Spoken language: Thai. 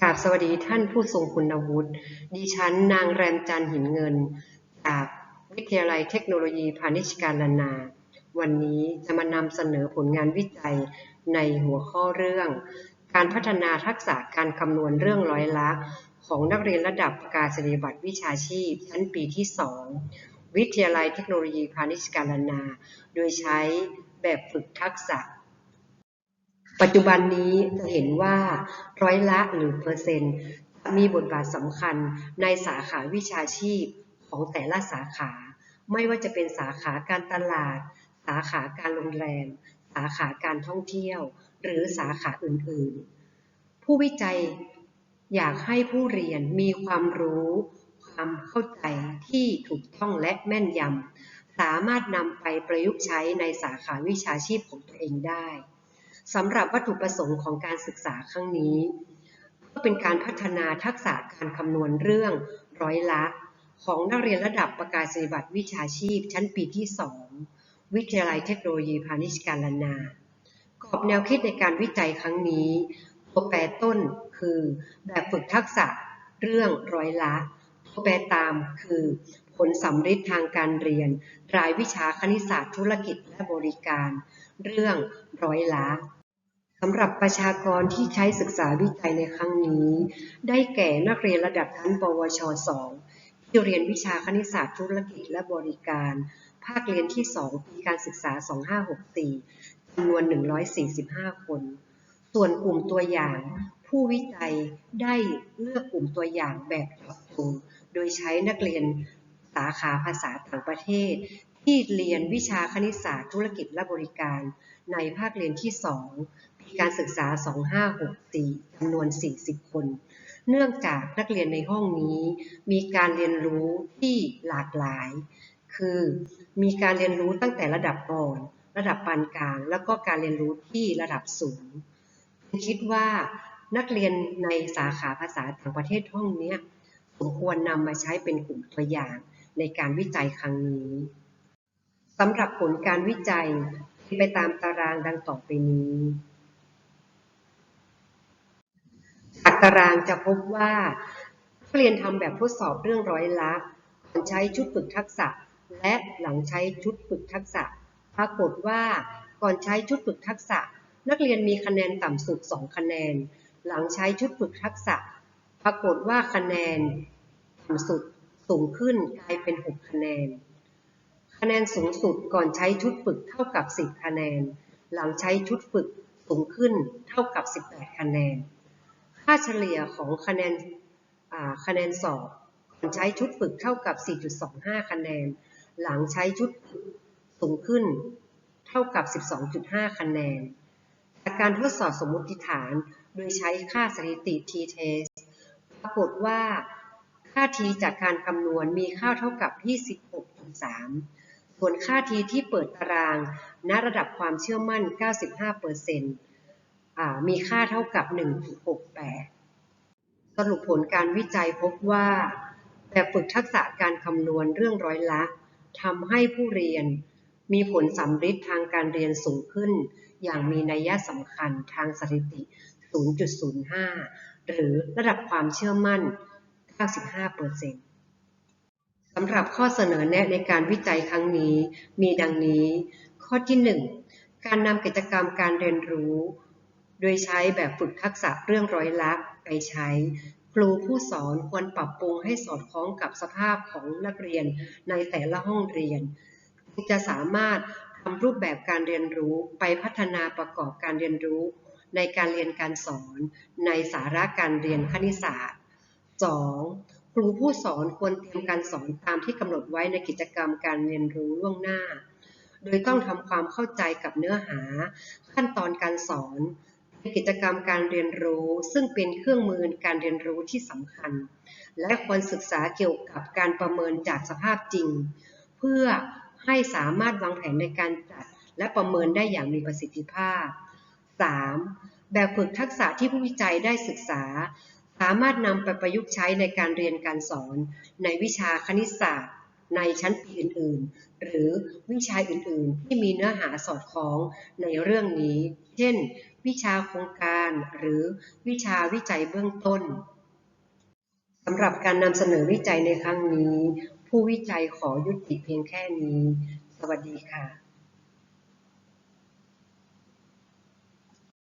กราบสวัสดีท่านผู้ทรงคุณวุฒิ ดิฉันนางแรมจันหินเงิน จากวิทยาลัยเทคโนโลยีพาณิชยการลนา วันนี้จะมานำเสนอผลงานวิจัยในหัวข้อเรื่อง การพัฒนาทักษะการคำนวณเรื่องร้อยละ ของนักเรียนระดับประกาศนียบัตรวิชาชีพ ชั้นปีที่ 2 วิทยาลัยเทคโนโลยีพาณิชยการลนา โดยใช้แบบฝึกทักษะ ปัจจุบันนี้จะเห็นว่าร้อยละหรือเปอร์เซ็นต์มีบทบาทสำคัญในสาขาวิชาชีพของแต่ละสาขา ไม่ว่าจะเป็นสาขาการตลาด สาขาการโรงแรม สาขาการท่องเที่ยว หรือสาขาอื่นๆ ผู้วิจัยอยากให้ผู้เรียนมีความรู้ ความเข้าใจที่ถูกต้องและแม่นยำสามารถนำไปประยุกต์ใช้ในสาขาวิชาชีพของตัวเองได้ สำหรับวัตถุประสงค์ของการศึกษาครั้งนี้ก็เป็นการพัฒนาทักษะการคำนวณเรื่องร้อยละของนักเรียนระดับประกาศนียบัตรวิชาชีพ ชั้นปีที่ 2 วิทยาลัยเทคโนโลยีพาณิชยการลนากรอบแนวคิดในการวิจัยครั้งนี้ตัวแปรต้นคือแบบฝึกทักษะเรื่องร้อยละตัวแปรตามคือผลสำฤทธิ์ทางการเรียน รายวิชาคณิตศาสตร์ธุรกิจและบริการ เรื่องร้อยละ สำหรับประชากรที่ใช้ศึกษาวิจัยในครั้งนี้ ได้แก่นักเรียนระดับชั้น ปวช 2 ที่เรียนวิชาคณิตศาสตร์ธุรกิจและบริการ ภาคเรียนที่ 2 ปีการศึกษา 2564จำนวน 145 คน ส่วนกลุ่มตัวอย่าง ผู้วิจัยได้เลือกกลุ่มตัวอย่างแบบเจาะจง โดยใช้นักเรียนสาขาภาษาต่างประเทศ ที่เรียนวิชาคณิตศาสตร์ธุรกิจและบริการ ในภาคเรียนที่ 2 ปีการศึกษา 2564จำนวน 40 คน เนื่องจากนักเรียนในห้องนี้มีการเรียนรู้ที่หลากหลาย คือมีการเรียนรู้ตั้งแต่ระดับอ่อน ระดับปานกลาง แล้วก็การเรียนรู้ที่ระดับสูง คิดว่านักเรียนในสาขาภาษาต่างประเทศห้องนี้สมควรนำมาใช้เป็นกลุ่มตัวอย่างในการวิจัยครั้งนี้ สำหรับผลการวิจัยไปตามตารางดังต่อไปนี้จากตารางจะพบว่าเรียนทำแบบทดสอบเรื่องร้อยละก่อนใช้ชุดฝึกทักษะ และหลังใช้ชุดฝึกทักษะ ปรากฏว่าก่อนใช้ชุดฝึกทักษะ นักเรียนมีคะแนนต่ำสุด 2 คะแนน หลังใช้ชุดฝึกทักษะ ปรากฏว่าคะแนนต่ำสุดสูงขึ้นกลายเป็น 6 คะแนน คะแนนสูงสุดก่อนใช้ชุดฝึกเท่ากับ 10 คะแนน หลังใช้ชุดฝึกสูงขึ้นเท่ากับ 18 คะแนน ค่าเฉลี่ยของคะแนนคะแนนสอบก่อนใช้ชุดฝึกเท่ากับ 4.25 คะแนน หลังใช้ชุดฝึกสูงขึ้นเท่ากับ 12.5 คะแนน จากการทดสอบสมมติฐานโดยใช้ค่าสถิติ t-test ปรากฏว่าค่า t จากการคำนวณมีค่าเท่ากับ 26.3 ส่วนค่า t ที่เปิดตาราง ณระดับความเชื่อมั่น 95%มีค่าเท่ากับ 1.68 สรุปผลการวิจัยพบว่าแบบฝึกทักษะการคำนวณเรื่องร้อยละทำให้ผู้เรียน มีผลสำฤทธิ์ทางการเรียนสูงขึ้น อย่างมีนัยสำคัญทางสถิติ 0.05 หรือระดับความเชื่อมั่น 95% สำหรับข้อเสนอแนะในการวิจัยครั้งนี้ มีดังนี้ ข้อที่ 1 การนำกิจกรรมการเรียนรู้ โดยใช้แบบฝึกทักษะเรื่องร้อยลักไปใช้ ครูผู้สอนควรปรับปรุงให้สอดคล้องกับสภาพของนักเรียนในแต่ละห้องเรียนจะสามารถทำรูปแบบการเรียนรู้ไปพัฒนาประกอบการเรียนรู้ ในการเรียนการสอน ในสาระการเรียนคณิตศาสตร์ 2. ครูผู้สอนควรเตรียมการสอนตามที่กำหนดไว้ในกิจกรรมการเรียนรู้ล่วงหน้า โดยต้องทำความเข้าใจกับเนื้อหา ขั้นตอนการสอนในกิจกรรมการเรียนรู้ ซึ่งเป็นเครื่องมือการเรียนรู้ที่สำคัญ และควรศึกษาเกี่ยวกับการประเมินจากสภาพจริง เพื่อให้สามารถวางแผนในการจัดและประเมินได้อย่างมีประสิทธิภาพ 3. แบบฝึกทักษะที่ผู้วิจัยได้ศึกษา สามารถนำไปประยุกต์ใช้ในการเรียนการสอน ในวิชาคณิตศาสตร์ ในชั้นปีอื่น ๆ หรือวิชาอื่น ๆ ที่มีเนื้อหาสอดคล้องในเรื่องนี้ เช่น วิชาโครงการหรือวิชาวิจัยเบื้องต้นสำหรับการนำเสนอวิจัยในครั้งนี้ ผู้วิจัยขอยุติเพียงแค่นี้ สวัสดีค่ะ